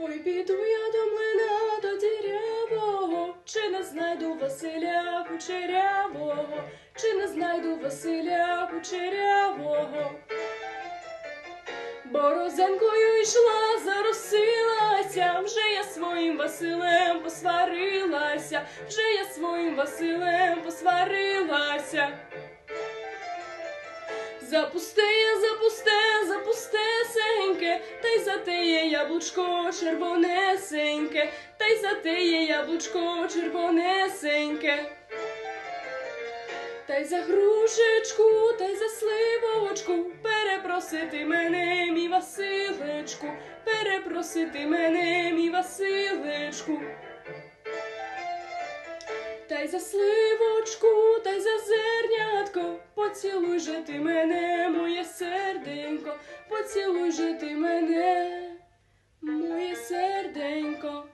Ой, піду я до млина до дірявого, чи не знайду Василя кучерявого, чи не знайду Василя кучерявого. Борозенкою йшла, заросилася, вже я своїм Василем посварилася, вже я своїм Василем посварилася. Запусте я, запустесеньке, та й затеє яблучко червонесеньке, та й затеє яблучко червонесеньке. Та й за грушечку, та й за сливочку, перепросити мене, мій Василечку, перепросити мене, мій Василечку. Та й за сливочку, та й за зернятко, поцілуй же ти мене, моє серденько, поцілуй же ти мене, моє серденько.